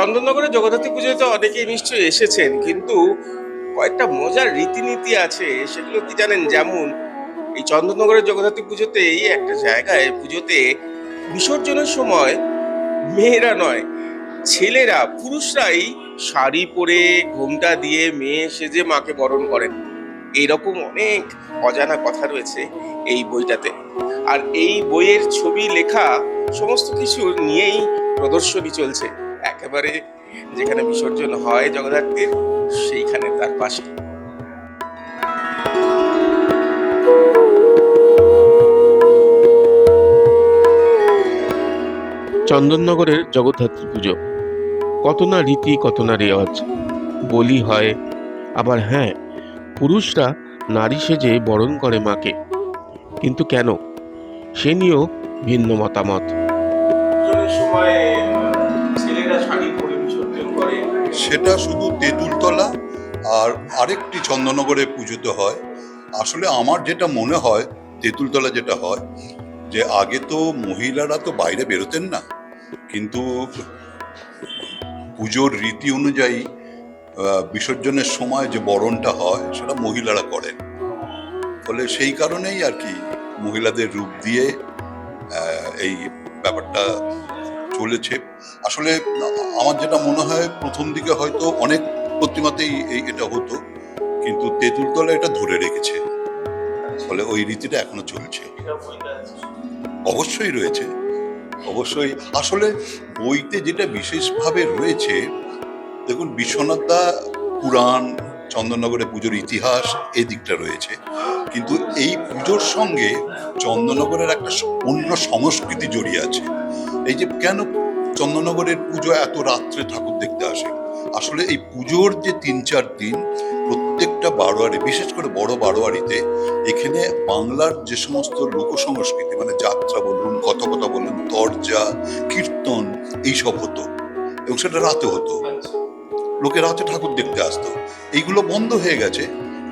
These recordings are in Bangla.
চন্দননগরে জগদ্ধাত্রী পুজোতে অনেকেই নিশ্চয়ই এসেছেন, কিন্তু কয়েকটা মজার রীতিনীতি আছে, সেগুলো কি জানেন? যেমন এই চন্দননগরের জগদ্ধাত্রী পুজোতেই একটা জায়গায় পুজোতে বিসর্জনের সময় মেয়েরা নয়, ছেলেরা, পুরুষরাই শাড়ি পরে ঘোমটা দিয়ে মেয়ে সেজে মাকে বরণ করেন। এইরকম অনেক অজানা কথা রয়েছে এই বইটাতে। আর এই বইয়ের ছবি, লেখা, সমস্ত কিছু নিয়েই প্রদর্শনী চলছে। একেবারে যেখানে বিসর্জন হয় জগদ্ধাত্রীর সেইখানে তার পাশে। চন্দননগরের জগদ্ধাত্রী পুজো। কত না রীতি কত না রেওয়াজ। বলি হয় আবার হ্যাঁ পুরুষরা নারী সেজে বরণ করে মাকে। কিন্তু কেন? সে নিয়েও ভিন্ন মতামত। সময় সেটা শুধু তেঁতুলতলা আর আরেকটি চন্দননগরে পুজোতে হয়। আসলে আমার যেটা মনে হয়, তেঁতুলতলা যেটা হয়, যে আগে তো মহিলারা তো বাইরে বেরোতেন না। কিন্তু পুজোর রীতি অনুযায়ী বিসর্জনের সময় যে বরণটা হয়, সেটা মহিলারা করেন। ফলে সেই কারণেই আর কি মহিলাদের রূপ দিয়ে এই ব্যাপারটা চলেছে। আসলে আমার যেটা মনে হয়, প্রথম দিকে হয়তো অনেক প্রতিমাতেই এই এটা হতো, কিন্তু তেঁতুল তেঁতুলতলা এটা ধরে রেখেছে। ফলে ওই রীতিটা এখনও চলছে। অবশ্যই রয়েছে। অবশ্যই আসলে বইতে যেটা বিশেষভাবে রয়েছে, দেখুন বিশ্বনাথ দা পুরাণ চন্দননগরের পুজোর ইতিহাস এই দিকটা রয়েছে। কিন্তু এই পুজোর সঙ্গে চন্দননগরের একটা অন্য সংস্কৃতি জড়িয়ে আছে। এই যে কেন চন্দননগরের পুজো এত রাত্রে ঠাকুর দেখতে আসে? আসলে এই পুজোর যে তিন চার দিন প্রত্যেকটা বারোয়ারি, বিশেষ করে বড় বারোয়ারিতে এখানে বাংলার যে সমস্ত লোক সংস্কৃতি মানে যাত্রা বলুন কথকতা বলুন দরজা কীর্তন, এইসব হতো এবং সেটা রাতে হতো। লোকে রাতে ঠাকুর দেখতে আসতো। এইগুলো বন্ধ হয়ে গেছে,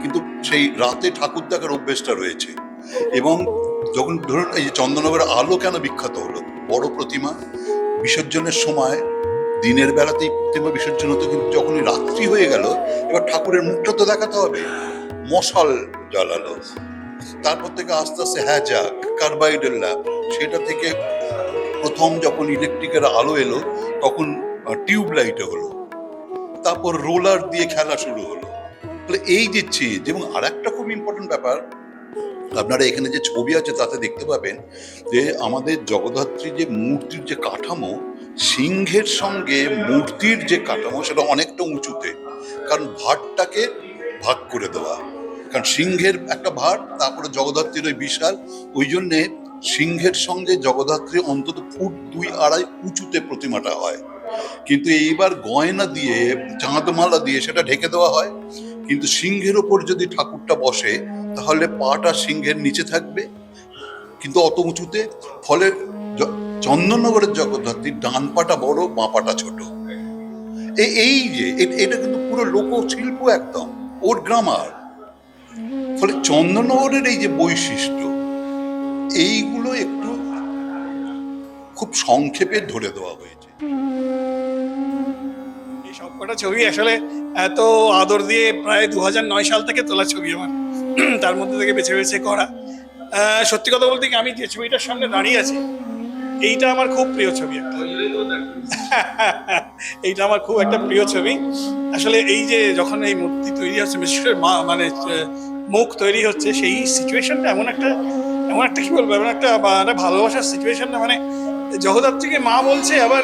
কিন্তু সেই রাতে ঠাকুর দেখার অভ্যেসটা রয়েছে। এবং যখন ধরুন এই চন্দননগরের আলো কেন বিখ্যাত হলো? বড় প্রতিমা, বিসর্জনের সময়, দিনের বেলাতেই প্রতিমা বিসর্জন হতো, কিন্তু যখনই রাত্রি হয়ে গেল, এবার ঠাকুরের মুখটা তো দেখাতে হবে। মশাল জ্বালালো। তারপর থেকে আস্তে আস্তে হ্যাঁ যাক, কার্বাইডের ল্যাম্প সেটা থেকে প্রথম যখন ইলেকট্রিকের আলো এলো, তখন টিউব লাইটে হলো। তারপর রোলার দিয়ে খেলা শুরু হলো। তাহলে এই যে চেঞ্জ, এবং আর একটা খুব ইম্পর্টেন্ট ব্যাপার আপনারা এখানে যে ছবি আছে তাতে দেখতে পাবেন যে আমাদের জগদ্ধাত্রী যে মূর্তির যে কাঠামো, সিংহের সঙ্গে মূর্তির যে কাঠামো সেটা অনেকটা উঁচুতে। কারণ ভাটটাকে ভাগ করে দেওয়া। কারণ সিংহের একটা ভাট, তারপরে জগদ্ধাত্রীর ওই বিশাল। ওই জন্যে সিংহের সঙ্গে জগদ্ধাত্রী অন্তত ফুট দুই আড়াই উঁচুতে প্রতিমাটা হয়। কিন্তু এইবার গয়না দিয়ে, চাঁদমালা দিয়ে সেটা ঢেকে দেওয়া হয়। কিন্তু সিংহের ওপর যদি ঠাকুরটা বসে, তাহলে পাটা সিংহের নিচে থাকবে। কিন্তু অত উঁচুতে, ফলে চন্দননগরের জগদ্ধাত্রী ডান পাটা বড়, বাঁ পাটা ছোট। এই যে এটা কিন্তু পুরো লোকশিল্প একদম, ওর গ্রামার। ফলে চন্দননগরের এই যে বৈশিষ্ট্য, এইগুলো একটু খুব সংক্ষেপে ধরে দেওয়া হয়েছে। সবকটা ছবি। আসলে এত আদর দিয়ে প্রায় দু সাল থেকে তোলা ছবি আমার। তার মধ্যে থেকে বেছে বেছে করা। সত্যি কথা বলতে কি, আমি যে ছবিটার সামনে দাঁড়িয়ে আছি, এইটা আমার খুব প্রিয় ছবি একটা। এইটা আমার খুব একটা প্রিয় ছবি। আসলে এই যে যখন এই মূর্তি তৈরি হচ্ছে বিশেষ মা মানে মুখ তৈরি হচ্ছে, সেই সিচুয়েশনটা এমন একটা এমন একটা কি বলব, এমন একটা মানে ভালোবাসার সিচুয়েশনটা মানে জগদ্ধাত্রীকে মা বলছে, আবার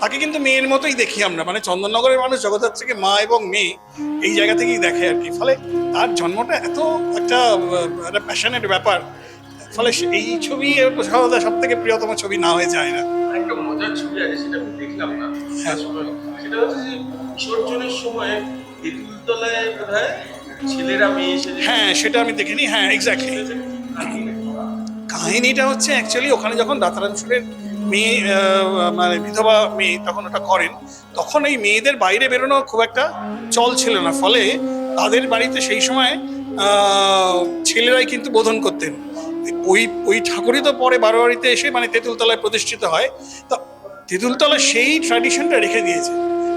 তাকে কিন্তু মেয়ের মতোই দেখি আমরা। মানে চন্দননগরের মানুষ জগদ্ধাত্রীকে মা এবং মেয়ে। এই জায়গা থেকেই দেখে আর কি। ফলে তার জন্মটা এত একটা একটা প্যাশনেট ব্যাপার। ফলে এই ছবি সব থেকে প্রিয়তম ছবি না হয়ে যায় না। একটা মজার ছবি আছে সেটা আমি দেখলাম না। হ্যাঁ। সেটা হচ্ছে যে বিসর্জনের সময় তেঁতুলতলায় বোধহয় ছেলেরা মেয়ে হ্যাঁ সেটা আমি দেখিনি। হ্যাঁ এক্স্যাক্টলি কাহিনীটা হচ্ছে অ্যাকচুয়ালি ওখানে যখন দাতারামসুরের মেয়ে মানে বিধবা মেয়ে তখন ওটা করেন, তখন এই মেয়েদের বাইরে বেরোনো খুব একটা চল ছিল না। ফলে তাদের বাড়িতে সেই সময় ছেলেরাই কিন্তু বোধন করতেন। ওই ওই ঠাকুরই তো পরে বারোয়ারিতে এসে মানে তেঁতুলতলায় প্রতিষ্ঠিত হয়। তা তেঁতুলতলা সেই ট্র্যাডিশনটা রেখে দিয়েছে।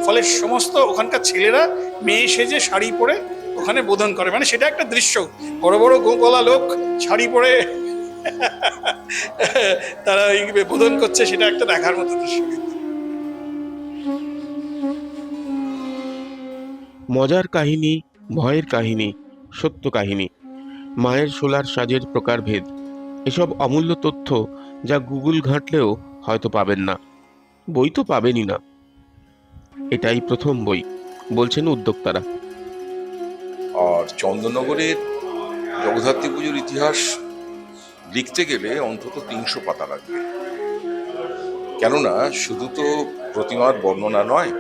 ফলে সমস্ত ওখানকার ছেলেরা মেয়ে সেজে শাড়ি পরে ওখানে বোধন করে। মানে সেটা একটা দৃশ্য। বড় বড় গোগলা লোক শাড়ি পরে তারা বোধন করছে সেটা একটা দেখার মতো দৃশ্য। মজার কাহিনী ভয়ের কাহিনী সত্য কাহিনী মায়ের সোলার সাজের প্রকারভেদ এসব অমূল্য তথ্য যা গুগল ঘাঁটলেও হয়তো পাবেন না। বই তো পাবেনই না। এটাই প্রথম বই বলছেন উদ্যোক্তারা। আর চন্দননগরের জগদ্ধাত্রী পুজোর ইতিহাস লিখতে গেলে অন্তত তিনশো পাতা লাগবে। কেননা শুধু তো প্রতিমার বর্ণনা নয়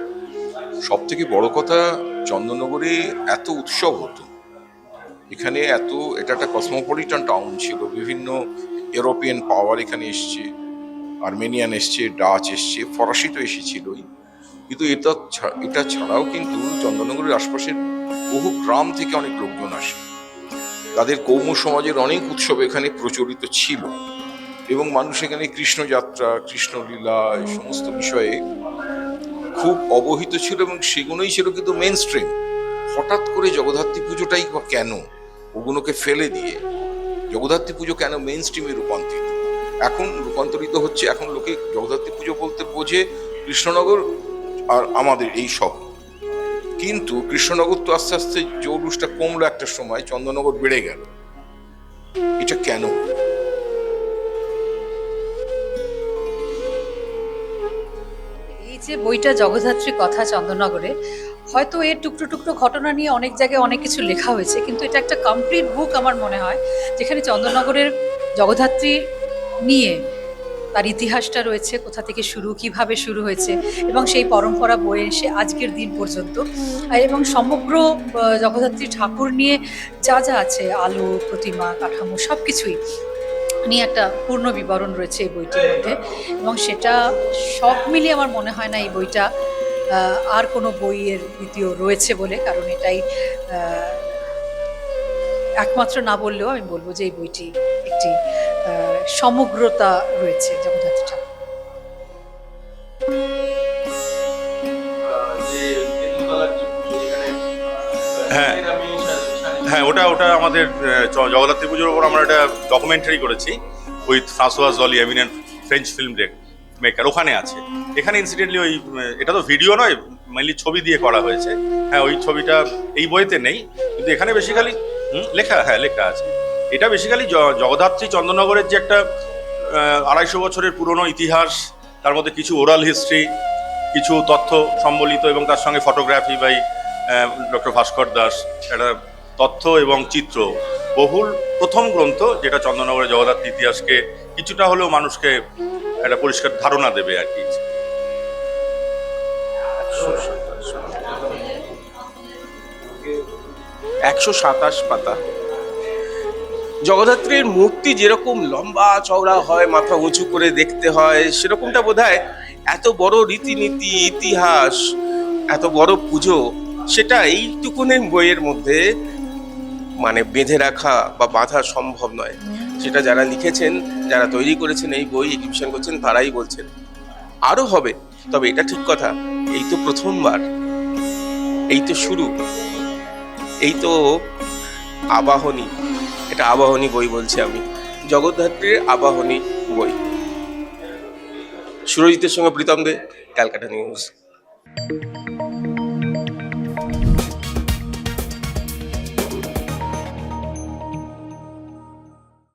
সব থেকে বড় কথা চন্দননগরে এত উৎসব হতো। এখানে এত, এটা একটা কসমোপলিটন টাউন ছিল, বিভিন্ন ইউরোপিয়ান পাওয়ার এখানে এসছে আর্মেনিয়ান এসছে ডাচ এসছে ফরাসি তো এসেছিলই। কিন্তু এটা এটা ছাড়াও কিন্তু চন্দননগরের আশপাশের বহু গ্রাম থেকে অনেক লোকজন আসে। তাদের কৌম সমাজের অনেক উৎসব এখানে প্রচলিত ছিল। এবং মানুষ এখানে কৃষ্ণযাত্রা, কৃষ্ণলীলা এই সমস্ত বিষয়ে খুব অবহিত ছিল এবং সেগুলোই ছিল কিন্তু মেন স্ট্রিম হঠাৎ করে জগদ্ধাত্রী পুজোটাই বা কেন? ওগুলোকে ফেলে দিয়ে জগদ্ধাত্রী পুজো কেন মেন স্ট্রিমে রূপান্তরিত? এখন রূপান্তরিত হচ্ছে, এখন লোকে জগদ্ধাত্রী পুজো বলতে বোঝে কৃষ্ণনগর আর আমাদের এই শহর। কিন্তু কৃষ্ণনগর তো আস্তে আস্তে জৌলুসটা কমলো একটা সময়, চন্দননগর বেড়ে গেল। এটা কেন? এই যে বইটা জগদ্ধাত্রী কথা চন্দননগরে, হয়তো এর টুকরো টুকরো ঘটনা নিয়ে অনেক জায়গায় অনেক কিছু লেখা হয়েছে, কিন্তু এটা একটা কমপ্লিট বুক আমার মনে হয়, যেখানে চন্দননগরের জগদ্ধাত্রী নিয়ে তার ইতিহাসটা রয়েছে, কোথা থেকে শুরু, কীভাবে শুরু হয়েছে এবং সেই পরম্পরা বয়ে এসে আজকের দিন পর্যন্ত। এবং সমগ্র জগদ্ধাত্রী ঠাকুর নিয়ে যা যা আছে, আলো, প্রতিমা, কাঠামো সব কিছুই নিয়ে একটা পূর্ণ বিবরণ রয়েছে এই বইটির মধ্যে। এবং সেটা সব মিলিয়ে আমার মনে হয় না এই বইটা আর কোনো বইয়ের দ্বিতীয় রয়েছে বলে, কারণ এটাই একমাত্র না বললেও আমি বলব যে এই বইটি একটি সমগ্রতা রয়েছে জগদ্ধাত্রী ঠাকুর। হ্যাঁ। হ্যাঁ ওটা ওটা আমাদের জগদ্ধাত্রী পুজোর ওপর আমরা একটা ডকুমেন্টারি করেছি with Francoise Jolly eminent French film maker ওখানে আছে। এখানে ইনসিডেন্টলি ওই এটা তো ভিডিও নয় মেনলি ছবি দিয়ে করা হয়েছে। হ্যাঁ ওই ছবিটা এই বইতে নেই, কিন্তু এখানে বেসিক্যালি লেখা হ্যাঁ লেখা আছে। এটা বেসিক্যালি জগদ্ধাত্রী চন্দননগরের যে একটা আড়াইশো বছরের পুরনো ইতিহাস, তার মধ্যে কিছু ওরাল হিস্ট্রি কিছু তথ্য সম্বলিত এবং তার সঙ্গে photography by doctor Bhaskar Das. একটা তথ্য এবং চিত্র, বহুল প্রথম গ্রন্থ যেটা চন্দননগরের জগদ্ধাত্রী ইতিহাসকে কিছুটা হলেও মানুষকে একটা পরিষ্কার ধারণা দেবে আর কি। একশো সাতাশ পাতা। জগদ্ধাত্রীর মূর্তি যেরকম লম্বা চওড়া হয়, মাথা উঁচু করে দেখতে হয়, সেরকমটা বোধ এত বড় রীতিনীতি, ইতিহাস, এত বড় পুজো, সেটা এইটুকুনি বইয়ের মধ্যে মানে বেঁধে রাখা বা বাঁধা সম্ভব নয়। সেটা যারা লিখেছেন, যারা তৈরি করেছেন এই বই এক্সিবিশন করছেন, তারাই বলছেন। আরও হবে, তবে এটা ঠিক কথা, এই তো প্রথমবার, এই তো শুরু। এই তো আবাহনী, এটা আবাহনী বই বলছি আমি, জগদ্ধাত্রীর আবাহনী বই। সুরজিতের সঙ্গে প্রীতম দে, ক্যালকাটা নিউজ।